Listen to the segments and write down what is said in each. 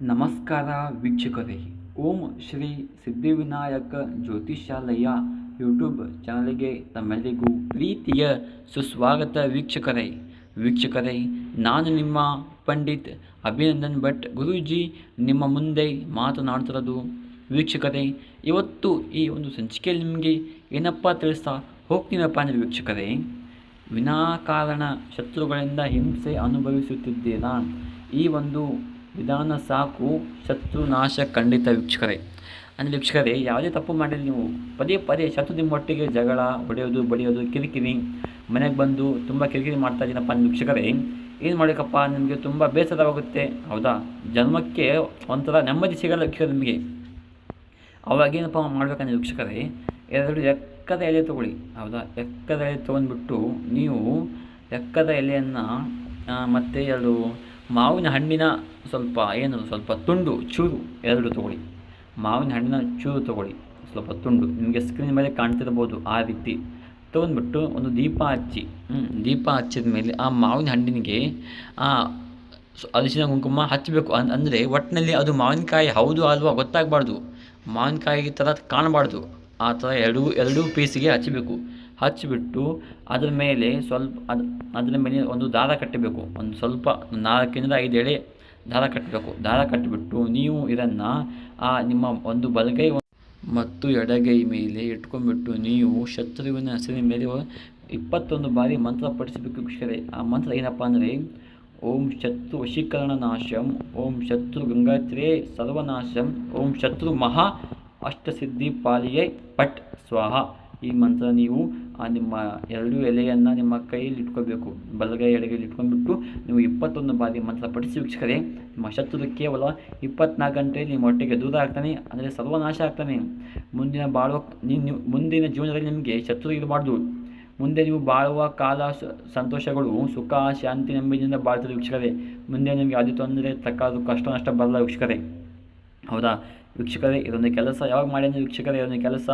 ನಮಸ್ಕಾರ ವೀಕ್ಷಕರೇ. ಓಂ ಶ್ರೀ ಸಿದ್ಧಿವಿನಾಯಕ ಜ್ಯೋತಿಷಾಲಯ ಯೂಟ್ಯೂಬ್ ಚಾನಲ್ಗೆ ತಮ್ಮೆಲ್ಲರಿಗೂ ಪ್ರೀತಿಯ ಸುಸ್ವಾಗತ ವೀಕ್ಷಕರೇ. ವೀಕ್ಷಕರೇ, ನಾನು ನಿಮ್ಮ ಪಂಡಿತ್ ಅಭಿನಂದನ್ ಭಟ್ ಗುರೂಜಿ ನಿಮ್ಮ ಮುಂದೆ ಮಾತನಾಡ್ತಿರೋದು ವೀಕ್ಷಕರೇ, ಇವತ್ತು ಈ ಒಂದು ಸಂಚಿಕೆಯಲ್ಲಿ ನಿಮಗೆ ಏನಪ್ಪ ತಿಳಿಸ್ತಾ ಹೋಗ್ತೀನಪ್ಪ ಅಂದರೆ ವೀಕ್ಷಕರೇ, ವಿನಾಕಾರಣ ಶತ್ರುಗಳಿಂದ ಹಿಂಸೆ ಅನುಭವಿಸುತ್ತಿದ್ದೀರಾ? ಈ ಒಂದು ವಿಧಾನ ಸಾಕು ಶತ್ರು ನಾಶ ಖಂಡಿತ ವೀಕ್ಷಕರೇ. ಅಂದರೆ ವೀಕ್ಷಕರೇ, ಯಾವುದೇ ತಪ್ಪು ಮಾಡಿಲ್ಲ ನೀವು ಪದೇ ಪದೇ ಶತ್ರು ನಿಮ್ಮೊಟ್ಟಿಗೆ ಜಗಳ, ಹೊಡೆಯೋದು, ಬಡಿಯೋದು, ಕಿರಿಕಿರಿ, ಮನೆಗೆ ಬಂದು ತುಂಬ ಕಿರಿಕಿರಿ ಮಾಡ್ತಾ ಇದ್ದೀನಪ್ಪ ಅಂದ ವೀಕ್ಷಕರೇ, ಏನು ಮಾಡಬೇಕಪ್ಪ ನಿಮಗೆ ತುಂಬ ಬೇಸರವಾಗುತ್ತೆ. ಹೌದಾ? ಜನ್ಮಕ್ಕೆ ಒಂಥರ ನೆಮ್ಮದಿ ಸಿಗಲ್ಲ ವೀಕ್ಷಕರು ನಿಮಗೆ. ಅವಾಗ ಏನಪ್ಪ ಮಾಡ್ಬೇಕಂದ್ರೆ ವೀಕ್ಷಕರೇ, ಎರಡು ಎಕ್ಕದ ಎಲೆ ತೊಗೊಳ್ಳಿ. ಹೌದಾ? ಎಕ್ಕದ ಎಲೆ ತೊಗೊಂಡ್ಬಿಟ್ಟು ನೀವು ಎಕ್ಕದ ಎಲೆಯನ್ನು ಮತ್ತು ಎರಡು ಮಾವಿನ ಹಣ್ಣಿನ ಸ್ವಲ್ಪ ಏನು ಸ್ವಲ್ಪ ತುಂಡು ಚೂರು ಎರಡು ತೊಗೊಳ್ಳಿ. ಮಾವಿನ ಹಣ್ಣಿನ ಚೂರು ತೊಗೊಳ್ಳಿ. ಸ್ವಲ್ಪ ತುಂಡು. ನಿಮಗೆ ಸ್ಕ್ರೀನ್ ಮೇಲೆ ಕಾಣ್ತಿರ್ಬೋದು ಆ ರೀತಿ. ತೊಗೊಂಡ್ಬಿಟ್ಟು ಒಂದು ದೀಪ ಹಚ್ಚಿ ದೀಪ ಹಚ್ಚಿದ ಮೇಲೆ ಆ ಮಾವಿನ ಹಣ್ಣಿನಿಗೆ ಆ ಅರಿಶಿನ ಕುಂಕುಮ ಹಚ್ಚಬೇಕು ಅನ್, ಅಂದರೆ ಒಟ್ಟಿನಲ್ಲಿ ಅದು ಮಾವಿನಕಾಯಿ ಹೌದು ಅಲ್ವಾ ಗೊತ್ತಾಗಬಾರ್ದು. ಮಾವಿನಕಾಯಿ ಥರ ಕಾಣಬಾರ್ದು. ಆ ಥರ ಎರಡೂ ಎರಡೂ ಪೀಸಿಗೆ ಹಚ್ಚಬೇಕು. ಹಚ್ಚಿಬಿಟ್ಟು ಅದ್ರ ಮೇಲೆ ಸ್ವಲ್ಪ ಅದು, ಅದರ ಮೇಲೆ ಒಂದು ದಾರ ಕಟ್ಟಬೇಕು. ಒಂದು ಸ್ವಲ್ಪ ನಾಲ್ಕರಿಂದ ಐದು ಎಳೆ ದಾರ ಕಟ್ಟಬೇಕು. ದಾರ ಕಟ್ಟಿಬಿಟ್ಟು ನೀವು ಇದನ್ನು ಆ ನಿಮ್ಮ ಒಂದು ಬಲಗೈ ಮತ್ತು ಎಡಗೈ ಮೇಲೆ ಇಟ್ಕೊಂಡ್ಬಿಟ್ಟು ನೀವು ಶತ್ರುವಿನ ಹೆಸರಿನ ಮೇಲೆ ಇಪ್ಪತ್ತೊಂದು ಬಾರಿ ಮಂತ್ರ ಪಡಿಸಬೇಕು ವೀಕ್ಷಕರೇ. ಆ ಮಂತ್ರ ಏನಪ್ಪ ಅಂದರೆ, ಓಂ ಶತ್ರು ವಶೀಕರಣ ನಾಶಂ, ಓಂ ಶತ್ರು ಗಂಗಾತ್ರೇ ಸರ್ವನಾಶಂ, ಓಂ ಶತ್ರು ಮಹಾ ಅಷ್ಟಸಿದ್ಧಿ ಪಾಲಿಯೇ ಪಟ್ ಸ್ವಾಹ. ಈ ಮಂತ್ರ ನೀವು ಆ ನಿಮ್ಮ ಎರಡೂ ಎಲೆಯನ್ನು ನಿಮ್ಮ ಕೈಯಲ್ಲಿ ಇಟ್ಕೋಬೇಕು. ಬಲಗೈ ಎಡಗೈಲಿ ಇಟ್ಕೊಂಡ್ಬಿಟ್ಟು ನೀವು ಇಪ್ಪತ್ತೊಂದು ಬಾರಿ ಮಂತ್ರ ಪಠಿಸಿ ವೀಕ್ಷಕರೇ, ನಿಮ್ಮ ಶತ್ರು ಕೇವಲ ಇಪ್ಪತ್ನಾಲ್ಕು ಗಂಟೆಯಲ್ಲಿ ನಿಮ್ಮ ಹೊಟ್ಟೆಗೆ ದೂರ ಆಗ್ತಾನೆ, ಅಂದರೆ ಸರ್ವನಾಶ ಆಗ್ತಾನೆ. ಮುಂದಿನ ಬಾಳುವ ನೀವು ಮುಂದಿನ ಜೀವನದಲ್ಲಿ ನಿಮಗೆ ಶತ್ರು ಇರಬಾರ್ದು. ಮುಂದೆ ನೀವು ಬಾಳುವ ಕಾಲ ಸಂತೋಷಗಳು, ಸುಖ, ಶಾಂತಿ, ನೆಮ್ಮದಿಯಿಂದ ಬಾಳ್ತದೆ ವೀಕ್ಷಕರೇ. ಮುಂದೆ ನಿಮಗೆ ಅದು ತೊಂದರೆ ತಕ್ಕಾದು ಕಷ್ಟ, ನಷ್ಟ ಬರಲ್ಲ ವೀಕ್ಷಕರೇ. ಹೌದಾ? ವೀಕ್ಷಕರೇ, ಇದೊಂದು ಕೆಲಸ. ಯಾವಾಗ ಮಾಡಿ ಅಂದರೆ ವೀಕ್ಷಕರೇ, ಇದೊಂದು ಕೆಲಸ.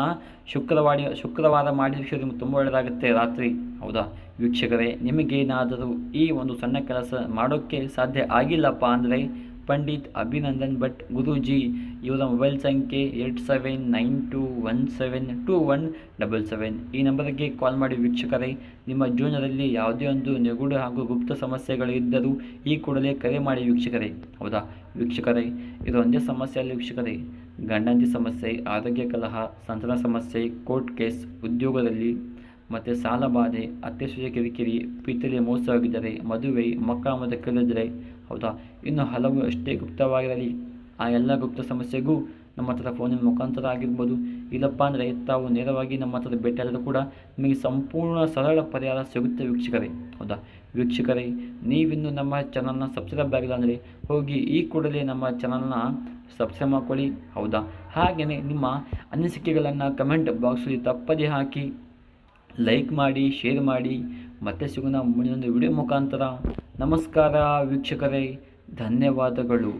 ಶುಕ್ರವಾರ ಶುಕ್ರವಾರ ಮಾಡಿ ವೀಕ್ಷಕರು ನಿಮಗೆ ತುಂಬ ಒಳ್ಳೆಯದಾಗುತ್ತೆ ರಾತ್ರಿ. ಹೌದಾ? ವೀಕ್ಷಕರೇ, ನಿಮಗೇನಾದರೂ ಈ ಒಂದು ಸಣ್ಣ ಕೆಲಸ ಮಾಡೋಕ್ಕೆ ಸಾಧ್ಯ ಆಗಿಲ್ಲಪ್ಪ ಅಂದರೆ ಪಂಡಿತ್ ಅಭಿನಂದನ್ ಭಟ್, ಗುರೂಜಿ, ಇವರ ಮೊಬೈಲ್ ಸಂಖ್ಯೆ eight seven nine two one seven two one double seven. ಈ ನಂಬರ್ಗೆ ಕಾಲ್ ಮಾಡಿ ವೀಕ್ಷಕರೇ, ನಿಮ್ಮ ಜೀವನದಲ್ಲಿ ಯಾವುದೇ ಒಂದು ನಿಗೂಢ ಹಾಗೂ ಗುಪ್ತ ಸಮಸ್ಯೆಗಳಿದ್ದರೂ ಈ ಕೂಡಲೇ ಕರೆ ಮಾಡಿ ವೀಕ್ಷಕರೇ. ಹೌದಾ? ವೀಕ್ಷಕರೇ, ಇದು ಒಂದೇ ಸಮಸ್ಯೆ ವೀಕ್ಷಕರೇ. ಗಂಡಂತಿ ಸಮಸ್ಯೆ, ಆರೋಗ್ಯ ಕಲಹ, ಸಂತಾನ ಸಮಸ್ಯೆ, ಕೋರ್ಟ್ ಕೇಸ್, ಉದ್ಯೋಗದಲ್ಲಿ ಮತ್ತು ಸಾಲ ಬಾಧೆ ಅತ್ಯಸೂಯ ಕಿರಿಕಿರಿ ಮೋಸ ಮೋಸವಾಗಿದ್ದರೆ ಮದುವೆ ಮಕ್ಕಳ ಮತ್ತು ಕಲಿದರೆ ಹೌದಾ? ಇನ್ನು ಹಲವು ಅಷ್ಟೇ ಗುಪ್ತವಾಗಿರಲಿ, ಆ ಎಲ್ಲ ಗುಪ್ತ ಸಮಸ್ಯೆಗೂ ನಮ್ಮ ಹತ್ರ ಫೋನಿನ ಮುಖಾಂತರ ಆಗಿರ್ಬೋದು. ಇಲ್ಲಪ್ಪ ಅಂದರೆ ತಾವು ನೇರವಾಗಿ ನಮ್ಮ ಹತ್ರ ಭೇಟಿಯಾದರೂ ಕೂಡ ನಿಮಗೆ ಸಂಪೂರ್ಣ ಸರಳ ಪರಿಹಾರ ಸಿಗುತ್ತೆ ವೀಕ್ಷಕರೇ, ಹೌದಾ? ವೀಕ್ಷಕರೇ, ನೀವಿನ್ನು ನಮ್ಮ ಚಾನಲ್ನ ಸಬ್ಸ್ಕ್ರೈಬ್ ಆಗಿಲ್ಲ ಅಂದರೆ ಹೋಗಿ ಈ ಕೂಡಲೇ ನಮ್ಮ ಚಾನಲ್ನ ಸಬ್ಸ್ಕ್ರೈಬ್ ಮಾಡ್ಕೊಳ್ಳಿ, ಹೌದಾ? ಹಾಗೆಯೇ ನಿಮ್ಮ ಅನಿಸಿಕೆಗಳನ್ನು ಕಮೆಂಟ್ ಬಾಕ್ಸಲ್ಲಿ ತಪ್ಪದೇ ಹಾಕಿ ಲೈಕ್ ಮಾಡಿ ಶೇರ್ ಮಾಡಿ ಮತ್ತೆ ಸಿಗೋಣ ಮುಂದಿನ ವಿಡಿಯೋ ಮುಖಾಂತರ. ನಮಸ್ಕಾರ ವೀಕ್ಷಕರೇ ಧನ್ಯವಾದಗಳು.